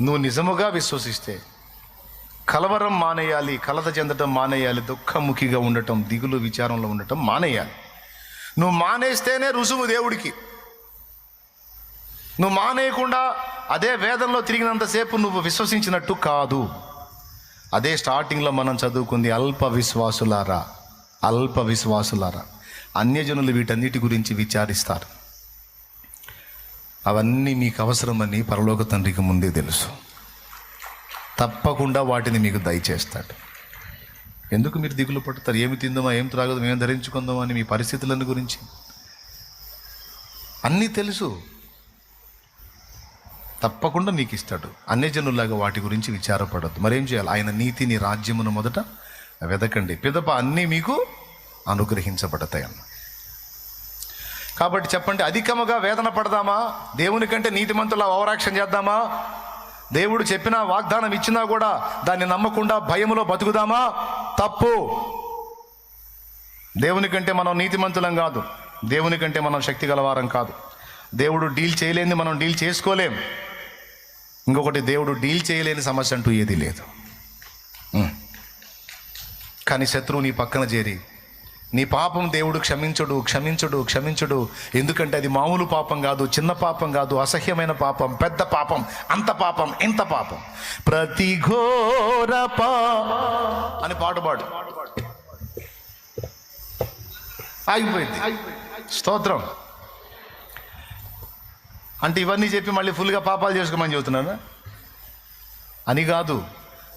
నువ్వు నిజముగా విశ్వసిస్తే కలవరం మానేయాలి కలత చెందటం మానేయాలి దుఃఖముఖిగా ఉండటం దిగులు విచారంలో ఉండటం మానేయాలి. నువ్వు మానేస్తేనే రుసుము దేవుడికి. నువ్వు మానేయకుండా అదే వేదంలో తిరిగినంతసేపు నువ్వు విశ్వసించినట్టు కాదు. అదే స్టార్టింగ్లో మనం చదువుకుంది అల్ప విశ్వాసులారా అల్ప విశ్వాసులారా. అన్యజనులు వీటన్నిటి గురించి విచారిస్తారు. అవన్నీ మీకు అవసరమని పరలోక తండ్రికి ముందే తెలుసు. తప్పకుండా వాటిని మీకు దయచేస్తాడు. ఎందుకు మీరు దిగులు పడతారు? ఏమి తిందామా? ఏం త్రాగదు మేము ధరించుకుందామా అని మీ పరిస్థితులను గురించి? అన్నీ తెలుసు. తప్పకుండా నీకు ఇస్తాడు అన్యజనులాగా వాటి గురించి విచారపడద్దు. మరేం చేయాలి? ఆయన నీతిని రాజ్యమును మొదట వెదకండి. పిదప అన్నీ మీకు అనుగ్రహించబడతాయి అన్న కాబట్టి చెప్పండి అధికముగా వేదన పడదామా? దేవుని కంటే నీతిమంతుల ఓవరాక్షన్ చేద్దామా? దేవుడు చెప్పిన వాగ్దానం ఇచ్చినా కూడా దాన్ని నమ్మకుండా భయములో బతుకుదామా? తప్పు. దేవుని కంటే మనం నీతిమంతులం కాదు. దేవుని కంటే మనం శక్తి గలవారం కాదు. దేవుడు డీల్ చేయలేని మనం డీల్ చేసుకోలేం. ఇంకొకటి దేవుడు డీల్ చేయలేని సమస్య అంటూ ఏదీ లేదు. కానీ శత్రువు నీ పక్కన చేరి నీ పాపం దేవుడు క్షమించడు క్షమించడు క్షమించడు. ఎందుకంటే అది మామూలు పాపం కాదు చిన్న పాపం కాదు అసహ్యమైన పాపం పెద్ద పాపం అంత పాపం ఇంత పాపం. ప్రతి ఘోర అని పాట పాడు. ఆగిపోయింది. స్తోత్రం. అంటే ఇవన్నీ చెప్పి మళ్ళీ ఫుల్గా పాపాలు చేసుకోమని చెబుతున్నాను? అని కాదు.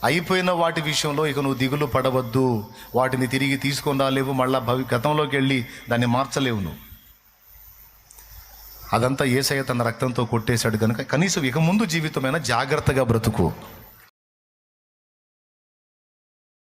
అయిపోయిన వాటి విషయంలో ఇక నువ్వు దిగులు పడవద్దు. వాటిని తిరిగి తీసుకొని రాలేవు. మళ్ళా భవి గతంలోకి వెళ్ళి దాన్ని మార్చలేవు నువ్వు. అదంతా ఏసయ్య తన రక్తంతో కొట్టేశాడు కనుక కనీసం ఇక ముందు జీవితమైన జాగ్రత్తగా బ్రతుకు.